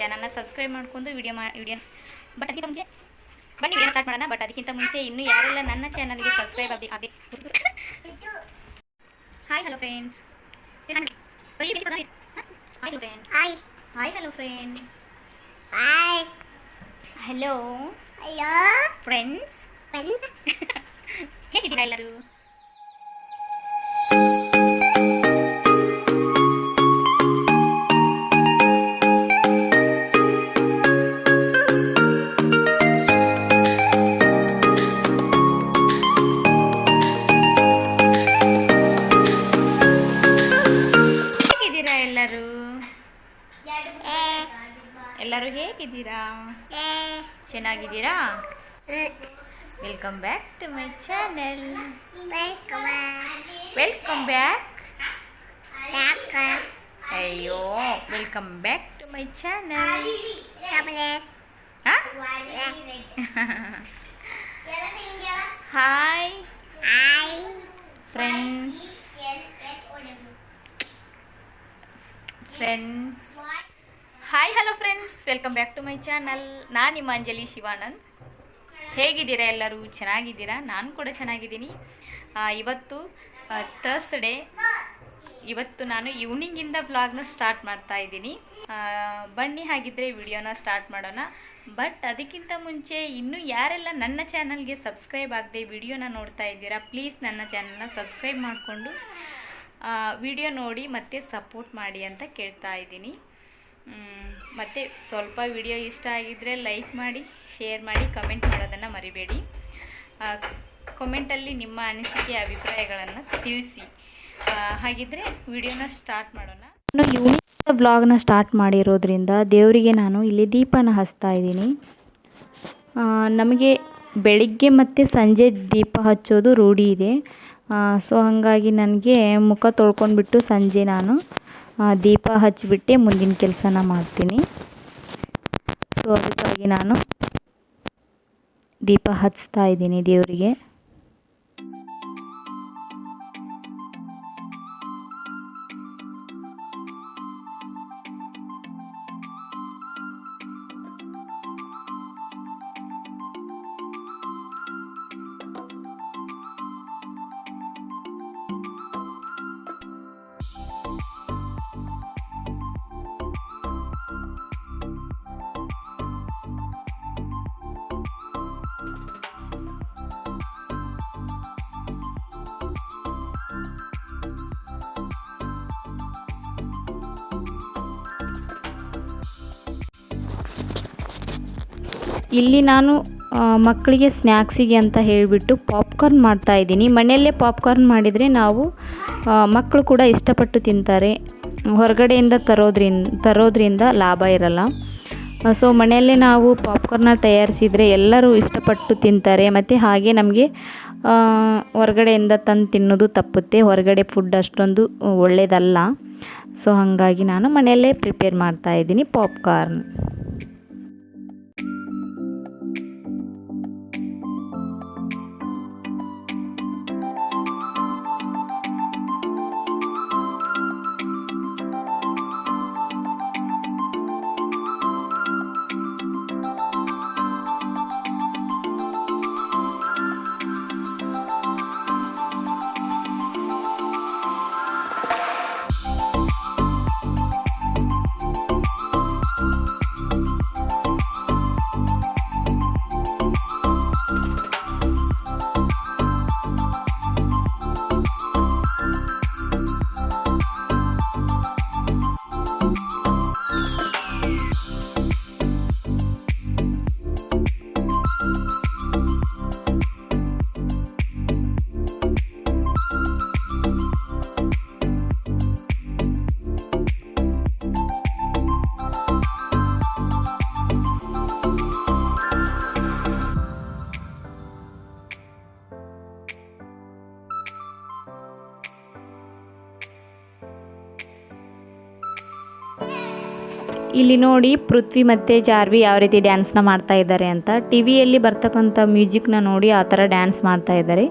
ಚಾನಲ್ನ ಸಬ್ಸ್ಕ್ರೈಬ್ ಮಾಡ್ಕೊಂಡು ವಿಡಿಯೋ ಮಾ ವಿಡಿಯೋ ಬಟ್ ಅದಕ್ಕಿಂತ ಮುಂಚೆ ಬನ್ನಿ ವಿಡಿಯೋ ಸ್ಟಾರ್ಟ್ ಮಾಡೋಣ. ಬಟ್ ಅದಕ್ಕಿಂತ ಮುಂಚೆ ಇನ್ನೂ ಯಾರೆಲ್ಲ ನನ್ನ ಚಾನಲ್ಗೆ ಸಬ್ಸ್ಕ್ರೈಬ್ ಆಗಿ ಆಗಿ hi hello friends hi hello friends hi hi hello friends hi hello hello friends friend ಹೇಗಿದ್ದೀರಾ ಎಲ್ಲರೂ? ವೆಲ್ಕಮ್ ಬ್ಯಾಕ್ ಅಯ್ಯೋ welcome back to my channel hi friends friends hi hello friends welcome back to my channel ನಾನು ನಿಮ್ಮ ಅಂಜಲಿ ಶಿವಾನಂದ್ ಹೇಗಿದ್ದೀರಾ ಎಲ್ಲರೂ? ಚೆನ್ನಾಗಿದ್ದೀರಾ? ನಾನು ಕೂಡ ಚೆನ್ನಾಗಿದ್ದೀನಿ. ಇವತ್ತು ಥರ್ಸ್ಡೇ ಇವತ್ತು ನಾನು ಈವ್ನಿಂಗಿಂದ ಬ್ಲಾಗ್ನ ಸ್ಟಾರ್ಟ್ ಮಾಡ್ತಾ ಇದ್ದೀನಿ. ಬನ್ನಿ ಹಾಗಿದ್ದರೆ ವಿಡಿಯೋನ ಸ್ಟಾರ್ಟ್ ಮಾಡೋಣ. ಬಟ್ ಅದಕ್ಕಿಂತ ಮುಂಚೆ ಇನ್ನೂ ಯಾರೆಲ್ಲ ನನ್ನ ಚಾನಲ್ಗೆ ಸಬ್ಸ್ಕ್ರೈಬ್ ಆಗದೆ ವಿಡಿಯೋನ ನೋಡ್ತಾ ಇದ್ದೀರಾ ಪ್ಲೀಸ್ ನನ್ನ ಚಾನಲ್ನ ಸಬ್ಸ್ಕ್ರೈಬ್ ಮಾಡಿಕೊಂಡು ವಿಡಿಯೋ ನೋಡಿ ಮತ್ತೆ ಸಪೋರ್ಟ್ ಮಾಡಿ ಅಂತ ಕೇಳ್ತಾ ಇದ್ದೀನಿ. ಮತ್ತೆ ಸ್ವಲ್ಪ ವಿಡಿಯೋ ಇಷ್ಟ ಆಗಿದ್ದರೆ ಲೈಕ್ ಮಾಡಿ, ಶೇರ್ ಮಾಡಿ, ಕಮೆಂಟ್ ಮಾಡೋದನ್ನು ಮರಿಬೇಡಿ. ಕಮೆಂಟಲ್ಲಿ ನಿಮ್ಮ ಅನಿಸಿಕೆ, ಅಭಿಪ್ರಾಯಗಳನ್ನು ತಿಳಿಸಿ. ಹಾಗಿದ್ದರೆ ವಿಡಿಯೋನ ಸ್ಟಾರ್ಟ್ ಮಾಡೋಣ. ನಾನು ಯೂನಿಕ್ ಬ್ಲಾಗ್ನ ಸ್ಟಾರ್ಟ್ ಮಾಡಿರೋದ್ರಿಂದ ದೇವರಿಗೆ ನಾನು ಇಲ್ಲಿ ದೀಪನ ಹಚ್ತಾ ಇದ್ದೀನಿ. ನಮಗೆ ಬೆಳಿಗ್ಗೆ ಮತ್ತು ಸಂಜೆ ದೀಪ ಹಚ್ಚೋದು ರೂಢಿ ಇದೆ. ಸೊ ಹಾಗಾಗಿ ನನಗೆ ಮುಖ ತೊಳ್ಕೊಂಡ್ಬಿಟ್ಟು ಸಂಜೆ ನಾನು ದೀಪ ಹಚ್ಚಿಬಿಟ್ಟೆ ಮುಂದಿನ ಕೆಲಸನ ಮಾಡ್ತೀನಿ. ಸೊ ಅದಕ್ಕಾಗಿ ನಾನು ದೀಪ ಹಚ್ತಾ ಇದ್ದೀನಿ ದೇವರಿಗೆ. ಇಲ್ಲಿ ನಾನು ಮಕ್ಕಳಿಗೆ ಸ್ನ್ಯಾಕ್ಸಿಗೆ ಅಂತ ಹೇಳಿಬಿಟ್ಟು ಪಾಪ್ಕಾರ್ನ್ ಮಾಡ್ತಾ ಇದ್ದೀನಿ. ಮನೆಯಲ್ಲೇ ಪಾಪ್ಕಾರ್ನ್ ಮಾಡಿದರೆ ನಾವು ಮಕ್ಕಳು ಕೂಡ ಇಷ್ಟಪಟ್ಟು ತಿಂತಾರೆ. ಹೊರಗಡೆಯಿಂದ ತರೋದ್ರಿಂದ ತರೋದ್ರಿಂದ ಲಾಭ ಇರಲ್ಲ. ಸೊ ಮನೆಯಲ್ಲೇ ನಾವು ಪಾಪ್ಕಾರ್ನ ತಯಾರಿಸಿದರೆ ಎಲ್ಲರೂ ಇಷ್ಟಪಟ್ಟು ತಿಂತಾರೆ. ಮತ್ತು ಹಾಗೆ ನಮಗೆ ಹೊರಗಡೆಯಿಂದ ತಂದು ತಿನ್ನೋದು ತಪ್ಪುತ್ತೆ. ಹೊರಗಡೆ ಫುಡ್ ಅಷ್ಟೊಂದು ಒಳ್ಳೆಯದಲ್ಲ ಸೊ ಹಾಗಾಗಿ ನಾನು ಮನೆಯಲ್ಲೇ ಪ್ರಿಪೇರ್ ಮಾಡ್ತಾ ಇದ್ದೀನಿ ಪಾಪ್ಕಾರ್ನ್. ಇಲ್ಲಿ ನೋಡಿ ಪೃಥ್ವಿ ಮತ್ತು ಜಾರ್ವಿ ಯಾವ ರೀತಿ ಡ್ಯಾನ್ಸ್ನ ಮಾಡ್ತಾ ಇದ್ದಾರೆ ಅಂತ. ಟಿ ವಿಯಲ್ಲಿ ಬರ್ತಕ್ಕಂಥ ಮ್ಯೂಸಿಕ್ನ ನೋಡಿ ಆ ಥರ ಡ್ಯಾನ್ಸ್ ಮಾಡ್ತಾ ಇದ್ದಾರೆ.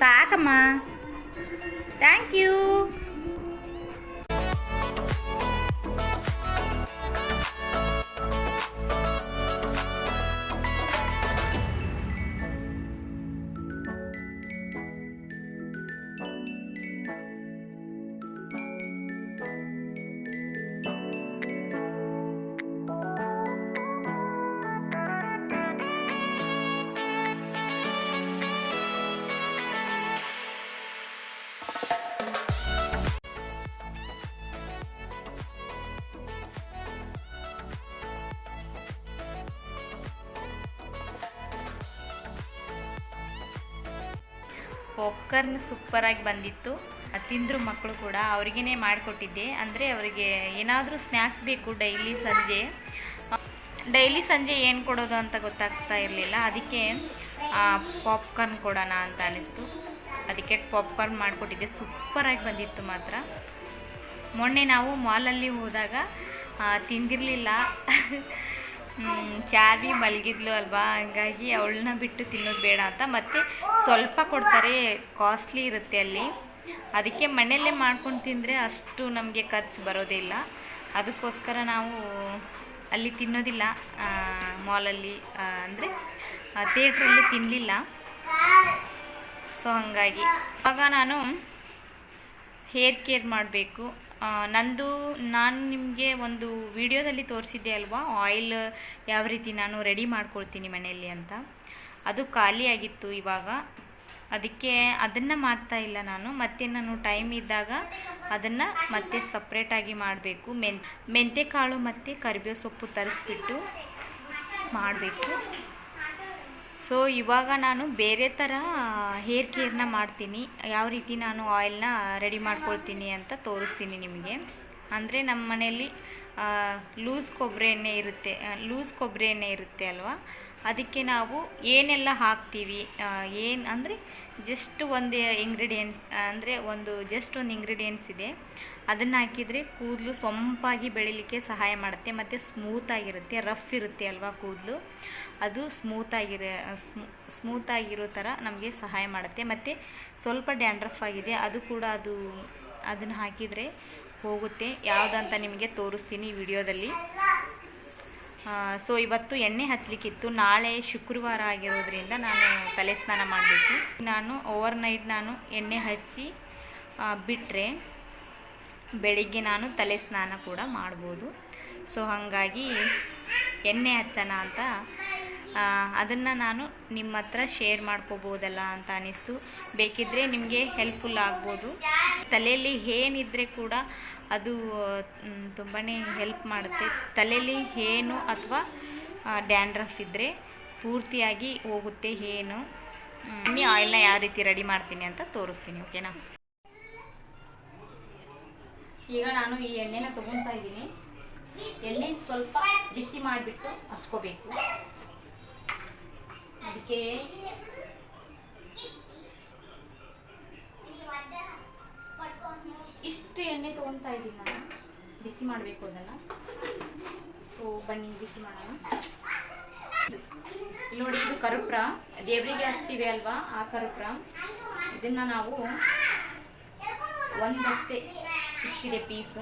ಸಾಕಮ್ಮ ಥ್ಯಾಂಕ್ ಯು ಪಾಪ್ಕಾರ್ನ್ ಸೂಪರಾಗಿ ಬಂದಿತ್ತು. ಅದು ತಿಂದರು ಮಕ್ಕಳು ಕೂಡ. ಅವ್ರಿಗೇ ಮಾಡಿಕೊಟ್ಟಿದ್ದೆ. ಅಂದರೆ ಅವರಿಗೆ ಏನಾದರೂ ಸ್ನ್ಯಾಕ್ಸ್ ಬೇಕು ಡೈಲಿ ಸಂಜೆ. ಡೈಲಿ ಸಂಜೆ ಏನು ಕೊಡೋದು ಅಂತ ಗೊತ್ತಾಗ್ತಾ ಇರಲಿಲ್ಲ. ಅದಕ್ಕೆ ಪಾಪ್ಕಾರ್ನ್ ಕೊಡೋಣ ಅಂತ ಅನ್ನಿಸ್ತು ಅದಕ್ಕೆ ಪಾಪ್ಕಾರ್ನ್ ಮಾಡಿಕೊಟ್ಟಿದ್ದೆ. ಸೂಪರಾಗಿ ಬಂದಿತ್ತು ಮಾತ್ರ. ಮೊನ್ನೆ ನಾವು ಮಾಲಲ್ಲಿ ಹೋದಾಗ ತಿಂದಿರಲಿಲ್ಲ. ಚಾರ್ವಿ ಮಲಗಿದ್ಲು ಅಲ್ವಾ? ಹಂಗಾಗಿ ಅವಳನ್ನ ಬಿಟ್ಟು ತಿನ್ನೋದು ಬೇಡ ಅಂತ. ಮತ್ತೆ ಸ್ವಲ್ಪ ಕೊಡ್ತಾರೆ ಕಾಸ್ಟ್ಲಿ ಇರುತ್ತೆ ಅಲ್ಲಿ. ಅದಕ್ಕೆ ಮನೆಯಲ್ಲೇ ಮಾಡ್ಕೊಂಡು ತಿಂದರೆ ಅಷ್ಟು ನಮಗೆ ಖರ್ಚು ಬರೋದಿಲ್ಲ ಅದಕ್ಕೋಸ್ಕರ ನಾವು ಅಲ್ಲಿ ತಿನ್ನೋದಿಲ್ಲ. ಮಾಲಲ್ಲಿ ಅಂದರೆ ಥಿಯೇಟ್ರಲ್ಲಿ ತಿನ್ನಲಿಲ್ಲ ಸೊ ಹಾಗಾಗಿ. ಆಗ ನಾನು ಹೇರ್ ಕೇರ್ ಮಾಡಬೇಕು. ನಂದು, ನಾನು ನಿಮಗೆ ಒಂದು ವಿಡಿಯೋದಲ್ಲಿ ತೋರಿಸಿದ್ದೆ ಅಲ್ವಾ? ಆಯಿಲ್ ಯಾವ ರೀತಿ ನಾನು ರೆಡಿ ಮಾಡ್ಕೊಳ್ತೀನಿ ಮನೆಯಲ್ಲಿ ಅಂತ. ಅದು ಖಾಲಿಯಾಗಿತ್ತು ಇವಾಗ. ಅದಕ್ಕೆ ಅದನ್ನು ಮಾಡ್ತಾ ಇಲ್ಲ ನಾನು. ಮತ್ತೆ ನಾನು ಟೈಮ್ ಇದ್ದಾಗ ಅದನ್ನು ಮತ್ತೆ ಸಪ್ರೇಟಾಗಿ ಮಾಡಬೇಕು. ಮೆನ್, ಮೆಂತೆಕಾಳು ಮತ್ತು ಕರಿಬೇವು ಸೊಪ್ಪು ತರಿಸ್ಬಿಟ್ಟು ಮಾಡಬೇಕು. ಸೊ ಇವಾಗ ನಾನು ಬೇರೆ ಥರ ಹೇರ್ ಕೇರ್ನ ಮಾಡ್ತೀನಿ. ಯಾವ ರೀತಿ ನಾನು ಆಯಿಲ್ನ ರೆಡಿ ಮಾಡ್ಕೊಳ್ತೀನಿ ಅಂತ ತೋರಿಸ್ತೀನಿ ನಿಮಗೆ. ಅಂದರೆ ನಮ್ಮ ಮನೆಯಲ್ಲಿ ಲೂಸ್ ಕೊಬ್ಬರಿ ಎಣ್ಣೆ ಇರುತ್ತೆ ಲೂಸ್ ಕೊಬ್ಬರಿ ಎಣ್ಣೆ ಇರುತ್ತೆ ಅಲ್ವಾ? ಅದಕ್ಕೆ ನಾವು ಏನೆಲ್ಲ ಹಾಕ್ತೀವಿ ಏನು ಅಂದರೆ ಜಸ್ಟ್ ಒಂದು ಇಂಗ್ರೀಡಿಯೆಂಟ್ಸ್ ಅಂದರೆ ಒಂದು ಜಸ್ಟ್ ಒಂದು ಇಂಗ್ರೀಡಿಯೆಂಟ್ಸ್ ಇದೆ. ಅದನ್ನು ಹಾಕಿದರೆ ಕೂದಲು ಸೊಂಪಾಗಿ ಬೆಳಿಲಿಕ್ಕೆ ಸಹಾಯ ಮಾಡುತ್ತೆ, ಮತ್ತು ಸ್ಮೂತಾಗಿರುತ್ತೆ ರಫ್ ಇರುತ್ತೆ ಅಲ್ವಾ ಕೂದಲು? ಅದು ಸ್ಮೂತಾಗಿರ ಸ್ಮೂತಾಗಿರೋ ಥರ ನಮಗೆ ಸಹಾಯ ಮಾಡುತ್ತೆ. ಮತ್ತು ಸ್ವಲ್ಪ ಡ್ಯಾಂಡ್ರಫ್ ಆಗಿದೆ, ಅದು ಕೂಡ ಅದು, ಅದನ್ನು ಹಾಕಿದರೆ ಹೋಗುತ್ತೆ. ಯಾವುದಂತ ನಿಮಗೆ ತೋರಿಸ್ತೀನಿ ಈ ವಿಡಿಯೋದಲ್ಲಿ. ಸೊ ಇವತ್ತು ಎಣ್ಣೆ ಹಚ್ಚಲಿಕ್ಕಿತ್ತು ನಾಳೆ ಶುಕ್ರವಾರ ಆಗಿರೋದ್ರಿಂದ ನಾನು ತಲೆ ಸ್ನಾನ ಮಾಡಬೇಕು. ನಾನು ಓವರ್ ನೈಟ್ ನಾನು ಎಣ್ಣೆ ಹಚ್ಚಿ ಬಿಟ್ಟರೆ ಬೆಳಿಗ್ಗೆ ನಾನು ತಲೆ ಸ್ನಾನ ಕೂಡ ಮಾಡ್ಬೋದು. ಸೊ ಹಾಗಾಗಿ ಎಣ್ಣೆ ಹಚ್ಚೋಣ ಅಂತ ಅದನ್ನು ನಾನು ನಿಮ್ಮ ಹತ್ರ ಶೇರ್ ಮಾಡ್ಕೋಬೋದಲ್ಲ ಅಂತ ಅನಿಸ್ತು. ಬೇಕಿದ್ದರೆ ನಿಮಗೆ ಹೆಲ್ಪ್ಫುಲ್ ಆಗ್ಬೋದು. ತಲೆಯಲ್ಲಿ ಏನಿದ್ರೆ ಕೂಡ ಅದು ತುಂಬಾ ಹೆಲ್ಪ್ ಮಾಡುತ್ತೆ. ತಲೆಯಲ್ಲಿ ಏನು ಅಥವಾ ಡ್ಯಾಂಡ್ರಫ್ ಇದ್ದರೆ ಪೂರ್ತಿಯಾಗಿ ಹೋಗುತ್ತೆ ಏನು. ಎಣ್ಣೆ ಆಯಿಲ್ನ ಯಾವ ರೀತಿ ರೆಡಿ ಮಾಡ್ತೀನಿ ಅಂತ ತೋರಿಸ್ತೀನಿ ಓಕೆನಾ ಈಗ ನಾನು ಈ ಎಣ್ಣೆನ ತಗೊತಾ ಇದ್ದೀನಿ. ಎಣ್ಣೆ ಸ್ವಲ್ಪ ಬಿಸಿ ಮಾಡಿಬಿಟ್ಟು ಹಚ್ಕೋಬೇಕು. ಅದಕ್ಕೆ ಇಷ್ಟು ಎಣ್ಣೆ ತೊಗೊತಾ ಇದ್ದೀನಿ ನಾನು. ಬಿಸಿ ಮಾಡಬೇಕು ಅದನ್ನು. ಸೊ ಬನ್ನಿ, ಬಿಸಿ ಮಾಡೋಣ. ನೋಡಿ, ಇದು ಕರುಪ್ರ. ದೇವರಿಗೆ ಹಾಕ್ತೀವಿ ಅಲ್ವಾ? ಆ ಕರುಪ್ರ. ಇದನ್ನು ನಾವು ಒಂದಷ್ಟೇ ಇಷ್ಟಿದೆ ಪೀಸ್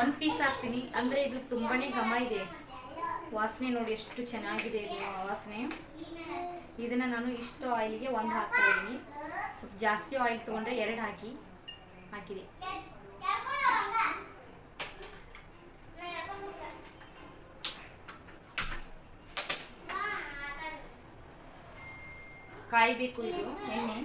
ಒಂದು ಪೀಸ್ ಹಾಕ್ತೀನಿ. ಅಂದರೆ ಇದು ತುಂಬಾ ಘಮ ಇದೆ. ವಾಸನೆ ನೋಡಿ ಎಷ್ಟು ಚೆನ್ನಾಗಿದೆ ಇದು ವಾಸನೆ. ಇದನ್ನು ನಾನು ಇಷ್ಟು ಆಯಿಲ್ಗೆ ಒಂದು ಹಾಕ್ತಾ ಇದ್ದೀನಿ ಸ್ವಲ್ಪ ಜಾಸ್ತಿ ಆಯಿಲ್ ತೊಗೊಂಡ್ರೆ ಎರಡು ಹಾಕಿ ಹಾಕಿದೆ. ಕಾಯಬೇಕು ಇದು ಎಣ್ಣೆ.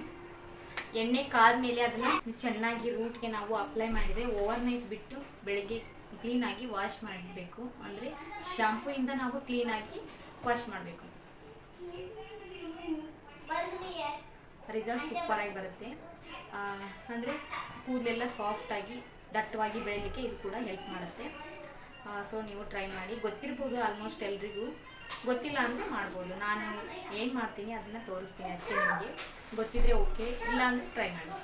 ಎಣ್ಣೆ ಕಾದ್ಮೇಲೆ ಅದನ್ನ ಚೆನ್ನಾಗಿ ರೂಟ್ಗೆ ನಾವು ಅಪ್ಲೈ ಮಾಡಿದರೆ ಓವರ್ ನೈಟ್ ಬಿಟ್ಟು ಬೆಳಗ್ಗೆ ಕ್ಲೀನಾಗಿ ವಾಶ್ ಮಾಡಬೇಕು. ಅಂದರೆ ಶಾಂಪೂಯಿಂದ ನಾವು ಕ್ಲೀನಾಗಿ ವಾಶ್ ಮಾಡಬೇಕು. ರಿಸಲ್ಟ್ ಸೂಪರಾಗಿ ಬರುತ್ತೆ. ಅಂದರೆ ಕೂದಲೆಲ್ಲ ಸಾಫ್ಟಾಗಿ ದಟ್ಟವಾಗಿ ಬೆಳೀಲಿಕ್ಕೆ ಇದು ಕೂಡ ಹೆಲ್ಪ್ ಮಾಡುತ್ತೆ. ಸೊ ನೀವು ಟ್ರೈ ಮಾಡಿ. ಗೊತ್ತಿರ್ಬೋದು ಆಲ್ಮೋಸ್ಟ್ ಎಲ್ರಿಗೂ. ಗೊತ್ತಿಲ್ಲ ಅಂದರೆ ಮಾಡ್ಬೋದು. ನಾನು ಏನು ಮಾಡ್ತೀನಿ ಅದನ್ನು ತೋರಿಸ್ತೀನಿ ಅಷ್ಟೇ ನಿಮಗೆ. ಗೊತ್ತಿದ್ರೆ ಓಕೆ ಇಲ್ಲ ಅಂದರೆ ಟ್ರೈ ಮಾಡಿ.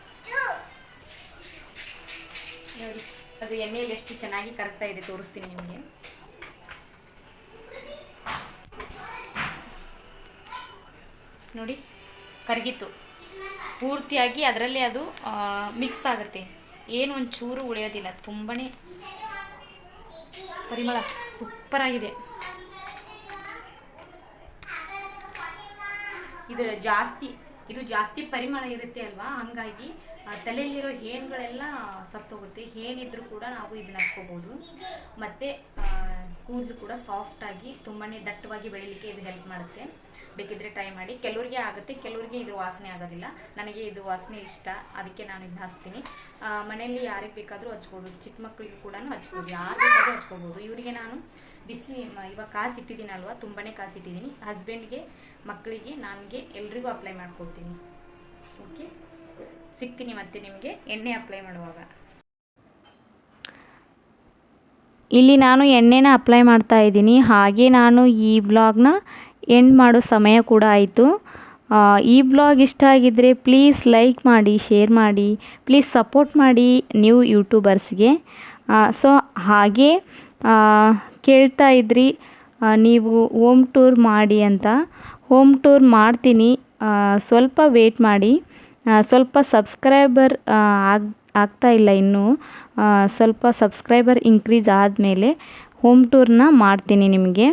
ನೋಡಿ ಅದು ಎಣ್ಣೆಯಲ್ಲಿ ಎಷ್ಟು ಚೆನ್ನಾಗಿ ಕರಗ್ತಾ ಇದೆ, ತೋರಿಸ್ತೀನಿ ನಿಮಗೆ. ನೋಡಿ, ಕರಗಿತ್ತು. ಪೂರ್ತಿಯಾಗಿ ಅದರಲ್ಲಿ ಅದು ಮಿಕ್ಸ್ ಆಗುತ್ತೆ. ಏನು ಒಂದು ಚೂರು ಉಳಿಯೋದಿಲ್ಲ, ತುಂಬನೇ ಪರಿಮಳ ಸೂಪರ್ ಆಗಿದೆ ಇದು ಜಾಸ್ತಿ ಇದು ಜಾಸ್ತಿ ಪರಿಮಳ ಇರುತ್ತೆ ಅಲ್ವಾ? ಹಂಗಾಗಿ ತಲೆಯಲ್ಲಿರೋ ಹೇನ್ಗಳೆಲ್ಲ ಸತ್ತೋಗುತ್ತೆ. ಹೇನಿದ್ರು ಕೂಡ ನಾವು ಇದನ್ನ ಹಚ್ಕೋಬೋದು. ಮತ್ತು ಕೂದಲು ಕೂಡ ಸಾಫ್ಟಾಗಿ ತುಂಬಾ ದಟ್ಟವಾಗಿ ಬೆಳಿಲಿಕ್ಕೆ ಇದು ಹೆಲ್ಪ್ ಮಾಡುತ್ತೆ. ಬೇಕಿದ್ರೆ ಟ್ರೈ ಮಾಡಿ. ಕೆಲವರಿಗೆ ಆಗುತ್ತೆ, ಕೆಲವರಿಗೆ ಇದು ವಾಸನೆ ಆಗೋದಿಲ್ಲ. ನನಗೆ ಇದು ವಾಸನೆ ಇಷ್ಟ. ಅದಕ್ಕೆ ನಾನು ಇದನ್ನ ಹಚ್ತೀನಿ. ಮನೆಯಲ್ಲಿ ಯಾರಿಗೆ ಬೇಕಾದರೂ ಹಚ್ಬೋದು. ಚಿಕ್ಕ ಮಕ್ಕಳಿಗೂ ಕೂಡ ಹಚ್ಬೋದು. ಯಾರು ಬೇಕಾದರೂ ಹಚ್ಕೋಬೋದು. ಇವರಿಗೆ ನಾನು ಬಿಸಿ ಇವಾಗ ಕಾಸಿಟ್ಟಿದ್ದೀನಲ್ವ ತುಂಬಾ ಕಾಸಿಟ್ಟಿದ್ದೀನಿ ಹಸ್ಬೆಂಡ್ಗೆ ಮಕ್ಕಳಿಗೆ ನನಗೆ ಎಲ್ರಿಗೂ ಅಪ್ಲೈ ಮಾಡ್ಕೊಡ್ತೀನಿ. ಓಕೆ ಸಿಗ್ತೀನಿ ಮತ್ತೆ ನಿಮಗೆ, ಎಣ್ಣೆ ಅಪ್ಲೈ ಮಾಡುವಾಗ. ಇಲ್ಲಿ ನಾನು ಎಣ್ಣೆನ ಅಪ್ಲೈ ಮಾಡ್ತಾ ಇದ್ದೀನಿ. ಹಾಗೆ ನಾನು ಈ ವ್ಲಾಗ್ನ ಎಂಡ್ ಮಾಡೋ ಸಮಯ ಕೂಡ ಆಯಿತು. ಈ ವ್ಲಾಗ್ ಇಷ್ಟ ಆಗಿದ್ದರೆ ಪ್ಲೀಸ್ ಲೈಕ್ ಮಾಡಿ ಶೇರ್ ಮಾಡಿ ಪ್ಲೀಸ್ ಸಪೋರ್ಟ್ ಮಾಡಿ ನ್ಯೂ ಯೂಟ್ಯೂಬರ್ಸ್ಗೆ ಸೊ ಹಾಗೆ ಕೇಳ್ತಾ ಇದ್ರಿ ನೀವು ಹೋಮ್ ಟೂರ್ ಮಾಡಿ ಅಂತ. ಹೋಮ್ ಟೂರ್ ಮಾಡ್ತೀನಿ. ಸ್ವಲ್ಪ ವೇಟ್ ಮಾಡಿ. ಸ್ವಲ್ಪ ಸಬ್ಸ್ಕ್ರೈಬರ್ ಆಗಿ, ಆಗ್ತಾ ಇಲ್ಲ ಇನ್ನೂ. ಸ್ವಲ್ಪ ಸಬ್ಸ್ಕ್ರೈಬರ್ ಇನ್ಕ್ರೀಸ್ ಆದಮೇಲೆ ಹೋಮ್ ಟೂರ್ನ ಮಾಡ್ತೀನಿ ನಿಮಗೆ.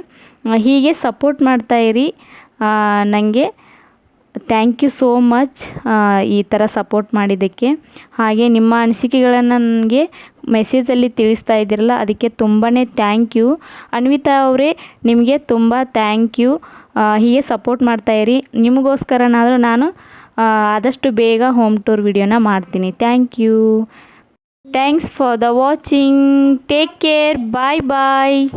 ಹೀಗೆ ಸಪೋರ್ಟ್ ಮಾಡ್ತಾಯಿರಿ ನನಗೆ ಥ್ಯಾಂಕ್ ಯು ಸೋ ಮಚ್ ಈ ಥರ ಸಪೋರ್ಟ್ ಮಾಡಿದ್ದಕ್ಕೆ. ಹಾಗೆ ನಿಮ್ಮ ಅನಿಸಿಕೆಗಳನ್ನು ನನಗೆ ಮೆಸೇಜಲ್ಲಿ ತಿಳಿಸ್ತಾ ಇದ್ದೀರಲ್ಲ, ಅದಕ್ಕೆ ತುಂಬಾ ಥ್ಯಾಂಕ್ ಯು ಅನ್ವಿತಾ ಅವರೇ, ನಿಮಗೆ ತುಂಬ ಥ್ಯಾಂಕ್ ಯು ಹೀಗೆ ಸಪೋರ್ಟ್ ಮಾಡ್ತಾಯಿರಿ ನಿಮಗೋಸ್ಕರನಾದರೂ ನಾನು ಆದಷ್ಟು ಬೇಗ ಹೋಮ್ ಟೂರ್ ವಿಡಿಯೋನ ಮಾಡ್ತೀನಿ. Thank you thanks for the watching take care bye bye